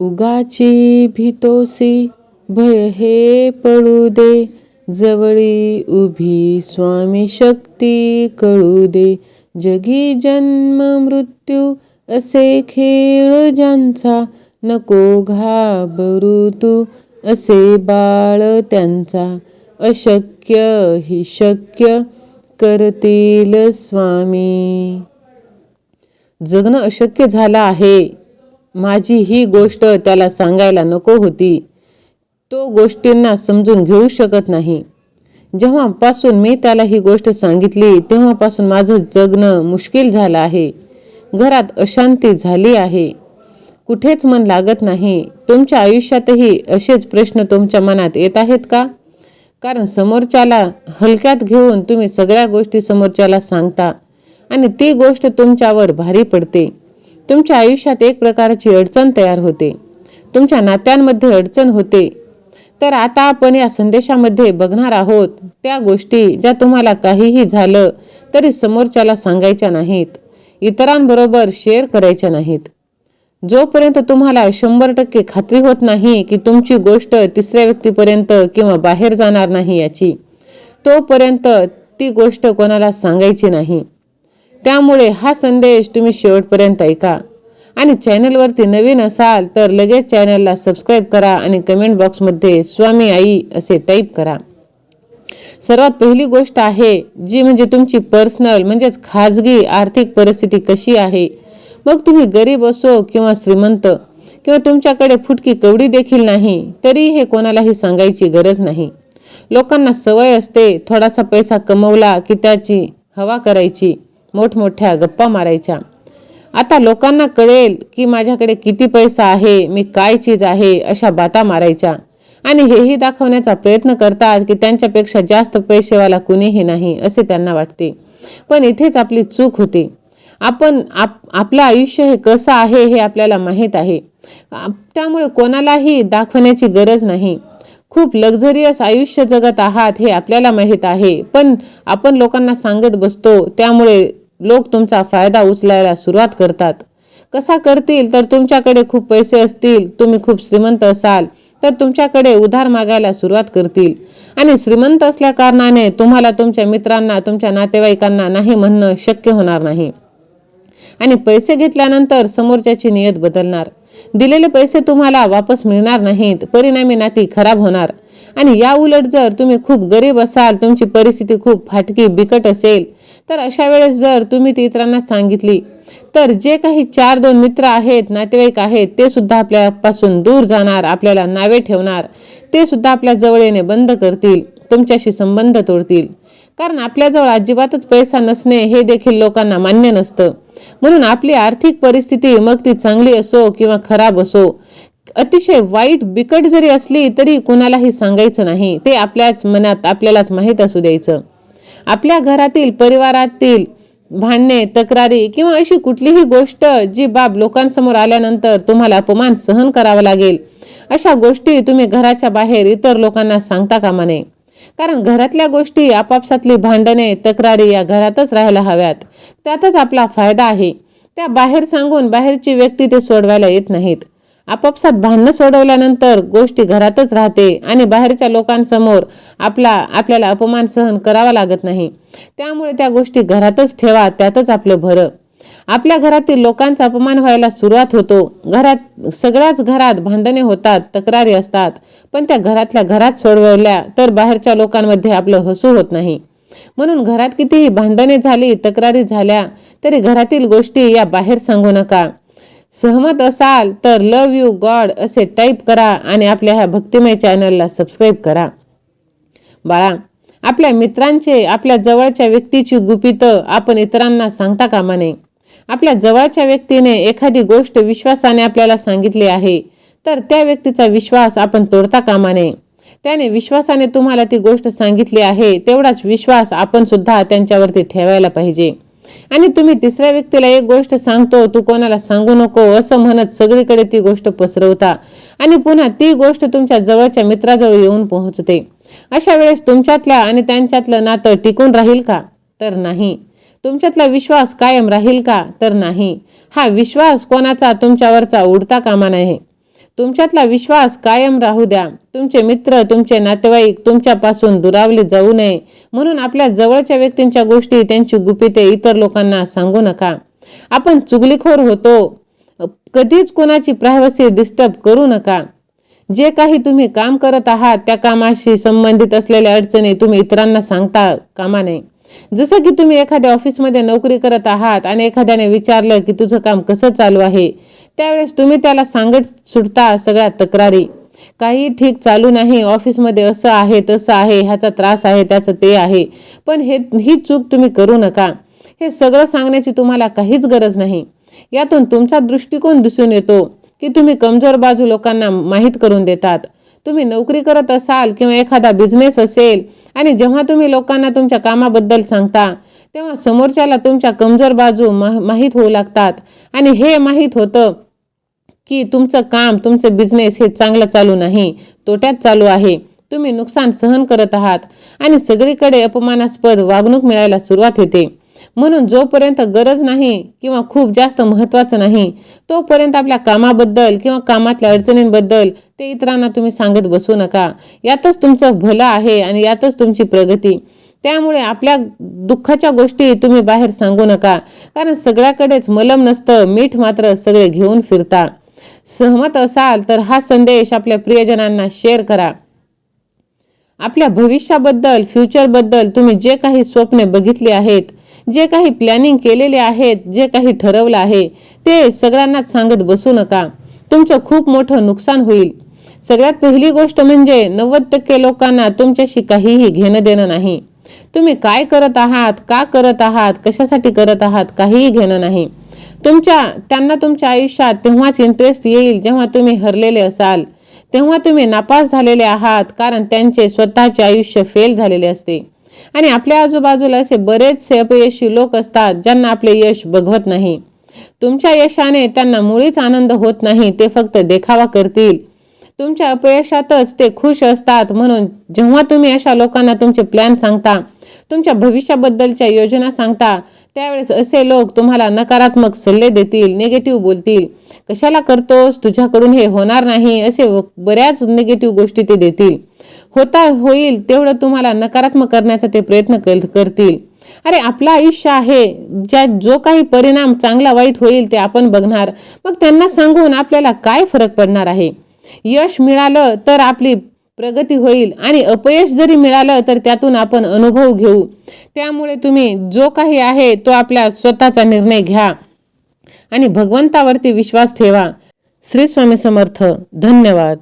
उगाची भीतोसी भय हे पळू दे. जवळी उभी स्वामी शक्ती कळू दे. जगी जन्म मृत्यू असे खेळ ज्यांचा नको घाबरू तू असे बाळ त्यांचा. अशक्य ही शक्य करतील स्वामी. जगणं अशक्य झालं आहे. माझी ही गोष्ट त्याला सांगायला नको होती. तो गोष्टींना समजून घेऊ शकत नाही. जेव्हापासून मी त्याला ही गोष्ट सांगितली तेव्हापासून माझं जगणं मुश्किल झालं आहे. घरात अशांती झाली आहे. कुठेच मन लागत नाही. तुमच्या आयुष्यातही असेच प्रश्न तुमच्या मनात येत आहेत का? कारण समोरच्याला हलक्यात घेऊन तुम्ही सगळ्या गोष्टी समोरच्याला सांगता आणि ती गोष्ट तुमच्यावर भारी पडते. तुमच्या आयुष्यात एक प्रकारची अडचण तयार होते. तुमच्या नात्यांमध्ये अडचण होते. तर आता आपण या संदेशामध्ये बघणार आहोत त्या गोष्टी ज्या तुम्हाला काहीही झालं तरी समोरच्याला सांगायच्या नाहीत. इतरांबरोबर शेअर करायच्या नाहीत. जोपर्यंत तुम्हाला शंभर टक्के खात्री होत नाही की तुमची गोष्ट तिसऱ्या व्यक्तीपर्यंत किंवा बाहेर जाणार नाही याची तोपर्यंत ती गोष्ट कोणाला सांगायची नाही. त्यामुळे हा संदेश तुम्ही शेवटपर्यंत ऐका. आणि चॅनलवरती नवीन असाल तर लगेच चॅनलला सबस्क्राईब करा आणि कमेंट बॉक्समध्ये स्वामी आई असे टाईप करा. सर्वात पहिली गोष्ट आहे जी म्हणजे तुमची पर्सनल म्हणजेच खाजगी आर्थिक परिस्थिती कशी आहे? मग तुम्ही गरीब असो किंवा श्रीमंत किंवा तुमच्याकडे फुटकी कवडी देखील नाही तरी हे कोणालाही सांगायची गरज नाही. लोकांना सवय असते थोडासा पैसा कमवला की त्याची हवा करायची. मोठमोठ्या गप्पा मारायच्या. आता लोकांना कळेल की माझ्याकडे किती पैसा आहे मी काय चीज आहे अशा बाता मारायच्या. आणि हेही दाखवण्याचा प्रयत्न करतात की त्यांच्यापेक्षा जास्त पैसेवाला कुणीही नाही असे त्यांना वाटते. पण इथेच आपली चूक होते. आपण आप आपलं आयुष्य हे कसं आहे हे आपल्याला माहीत आहे. त्यामुळे कोणालाही दाखवण्याची गरज नाही. खूप लक्झरियस आयुष्य जगत आहात हे आपल्याला माहीत आहे. पण आपण लोकांना सांगत बसतो त्यामुळे लोक तुमचा फायदा उचलायला सुरुवात करतात. कसा करतील? तर तुमच्याकडे खूप पैसे असतील. तुम्ही खूप श्रीमंत असाल. तर तुमच्याकडे उधार मागायला सुरुवात करतील. आणि श्रीमंत असल्या कारणाने तुम्हाला तुमच्या मित्रांना तुमच्या नातेवाईकांना नाही म्हणणं शक्य होणार नाही. आणि पैसे घेतल्यानंतर समोरच्याची नियत बदलणार. दिलेले पैसे तुम्हाला वापस मिळणार नाहीत. परिणामी नाती खराब होणार. आणि या उलट जर तुम्ही खूप गरीब असाल तुमची परिस्थिती खूप फाटकी बिकट असेल तर अशा वेळेस जर तुम्ही ती इतरांना सांगितली तर जे काही चार दोन मित्र आहेत नातेवाईक आहेत ते सुद्धा आपल्यापासून दूर जाणार आपल्याला नावे ठेवणार. ते सुद्धा आपल्या जवळ येणे बंद करतील तुमच्याशी संबंध तोडतील. कारण आपल्याजवळ अजिबातच पैसा नसणे हे देखील लोकांना मान्य नसतं. म्हणून आपली आर्थिक परिस्थिती मग ती चांगली असो किंवा खराब असो अतिशय वाईट बिकट जरी असली तरी कुणालाही सांगायचं नाही. ते आपल्याच मनात आपल्यालाच माहीत असू द्यायचं. आपल्या घरातील परिवारातील भांडणे तक्रारी किंवा अशी कुठलीही गोष्ट जी बाब लोकांसमोर आल्यानंतर तुम्हाला अपमान सहन करावा लागेल अशा गोष्टी तुम्ही घराच्या बाहेर इतर लोकांना सांगता कामा नये. कारण घरातल्या गोष्टी आपापसातली भांडणे तक्रारी या घरातच राहायला हव्यात. त्यातच आपला फायदा आहे. त्या बाहेर सांगून बाहेरची व्यक्ती ते सोडवायला येत नाहीत. आपापसात भांडणं सोडवल्यानंतर गोष्टी घरातच राहते आणि बाहेरच्या लोकांसमोर आपला आपल्याला अपमान सहन करावा लागत नाही. त्यामुळे त्या गोष्टी घरातच ठेवा त्यातच आपलं भरं. आपल्या घरातील लोकांचा अपमान व्हायला सुरुवात होतो. घरात सगळ्याच घरात भांडणे होतात तक्रारी असतात. पण त्या घरातल्या घरात सोडवल्या तर बाहेरच्या लोकांमध्ये आपलं हसू होत नाही. म्हणून घरात कितीही भांडणे झाली तक्रारी झाल्या तरी घरातील गोष्टी या बाहेर सांगू नका. सहमत असाल तर लव यू गॉड असे टाईप करा आणि आपल्या ह्या भक्तिमय चॅनलला सबस्क्राईब करा. बाळा आपल्या मित्रांचे आपल्या जवळच्या व्यक्तीची गुपितं आपण इतरांना सांगता कामा नये. आपल्या जवळच्या व्यक्तीने एखादी गोष्ट विश्वासाने आपल्याला सांगितली आहे तर त्या व्यक्तीचा विश्वास आपण तोडता कामा नये. त्याने विश्वासाने तुम्हाला ती गोष्ट सांगितली आहे तेवढाच विश्वास आपण सुद्धा त्यांच्यावरती ठेवायला पाहिजे. आणि तुम्ही तिसऱ्या व्यक्तीला एक गोष्ट सांगतो तू कोणाला सांगू नको असं म्हणत सगळीकडे ती गोष्ट पसरवता आणि पुन्हा ती गोष्ट तुमच्या जवळच्या मित्राजवळ येऊन पोहोचते. अशा वेळेस तुमच्यातल्या आणि त्यांच्यातलं नातं टिकून राहील का? तर नाही. तुमच्यातला विश्वास कायम राहील का? तर नाही. हा विश्वास कोणाचा? तुमच्यावरचा उडता कामा नाही तुमच्यातला विश्वास कायम राहू द्या. तुमचे मित्र तुमचे नातेवाईक तुमच्यापासून दुरावले जाऊ नये. म्हणून आपल्या जवळच्या व्यक्तींच्या गोष्टी त्यांची गुपिते इतर लोकांना सांगू नका. आपण चुगलीखोर होतो. कधीच कोणाची प्रायव्हसी डिस्टर्ब करू नका. जे काही तुम्ही काम करत आहात त्या कामाशी संबंधित असलेल्या अडचणी तुम्ही इतरांना सांगता कामा नये. जसं की तुम्ही एखाद्या ऑफिसमध्ये नोकरी करत आहात आणि एखाद्याने विचारलं की तुझं काम कसं चालू आहे त्यावेळेस तुम्ही त्याला सांगत सुटता सगळ्या तक्रारी. काही ठीक चालू नाही ऑफिसमध्ये असं आहे तसं आहे ह्याचा त्रास आहे त्याचं ते आहे. पण हे ही चूक तुम्ही करू नका. हे सगळं सांगण्याची तुम्हाला काहीच गरज नाही. यातून तुमचा दृष्टिकोन दिसून येतो की तुम्ही कमजोर बाजू लोकांना माहीत करून देतात. तुम्ही नोकरी करत असाल किंवा एखादा बिझनेस असेल आणि जेव्हा तुम्ही लोकांना तुमच्या कामाबद्दल सांगता तेव्हा समोरच्याला तुमच्या कमजोर बाजू मा माहीत होऊ लागतात. आणि हे माहीत होतं की तुमचं काम तुमचं बिझनेस हे चांगलं चालू नाही तोट्यात चालू आहे. तुम्ही नुकसान सहन करत आहात. आणि सगळीकडे अपमानास्पद वागणूक मिळायला सुरुवात होते. म्हणून जोपर्यंत गरज नाही किंवा खूप जास्त महत्त्वाचं नाही तोपर्यंत आपल्या कामाबद्दल किंवा कामातल्या अडचणींबद्दल ते इतरांना तुम्ही सांगत बसू नका. यातच तुमचं भलं आहे आणि यातच तुमची प्रगती. त्यामुळे आपल्या दुःखाच्या गोष्टी तुम्ही बाहेर सांगू नका. कारण सगळ्याकडेच मलम नसतं मीठ मात्र सगळे घेऊन फिरता. सहमत असाल तर हा संदेश आपल्या प्रियजनांना शेअर करा. आपल्या भविष्याबद्दल फ्युचरबद्दल तुम्ही जे काही स्वप्ने बघितले आहेत जे काही प्लॅनिंग केलेले आहेत जे काही ठरवलं आहे ते सगळ्यांनाच सांगत बसू नका. तुमचं खूप मोठं नुकसान होईल. सगळ्यात पहिली गोष्ट म्हणजे नव्वद टक्के लोकांना तुमच्याशी काहीही घेणं देणं नाही. तुम्ही काय करत आहात का करत आहात कशासाठी करत आहात काहीही घेणं नाही. तुमच्या त्यांना तुमच्या आयुष्यात तेव्हाच इंटरेस्ट येईल जेव्हा तुम्ही हरलेले असाल. तेव्हा तुम्ही नापास झालेले आहात कारण त्यांचे स्वतःचे आयुष्य फेल झालेले असते. आणि आपल्या आजूबाजूला असे बरेचसे अपयशी लोक असतात ज्यांना आपले यश बघवत नाही. तुमच्या यशाने त्यांना मुळीच आनंद होत नाही ते फक्त देखावा करतील. तुमच्या अपयशातच ते खुश असतात म्हणून जेव्हा तुम्ही अशा लोकांना तुमचे प्लॅन सांगता तुमच्या भविष्याबद्दलच्या योजना सांगता त्यावेळेस असे लोक तुम्हाला नकारात्मक सल्ले देतील निगेटिव्ह बोलतील. कशाला करतोस? तुझ्याकडून हे होणार नाही असे बऱ्याच निगेटिव्ह गोष्टी ते देतील. होता होईल तेवढं तुम्हाला नकारात्मक करण्याचा ते प्रयत्न कर- करतील. अरे आपलं आयुष्य आहे ज्या जो काही परिणाम चांगला वाईट होईल ते आपण बघणार. मग त्यांना सांगून आपल्याला काय फरक पडणार आहे? यश मिळालं तर आपली प्रगती होईल आणि अपयश जरी मिळालं तर त्यातून आपण अनुभव घेऊ. त्यामुळे तुम्ही जो काही आहे तो आपल्या स्वतःचा निर्णय घ्या आणि भगवंतावरती विश्वास ठेवा. श्री स्वामी समर्थ धन्यवाद.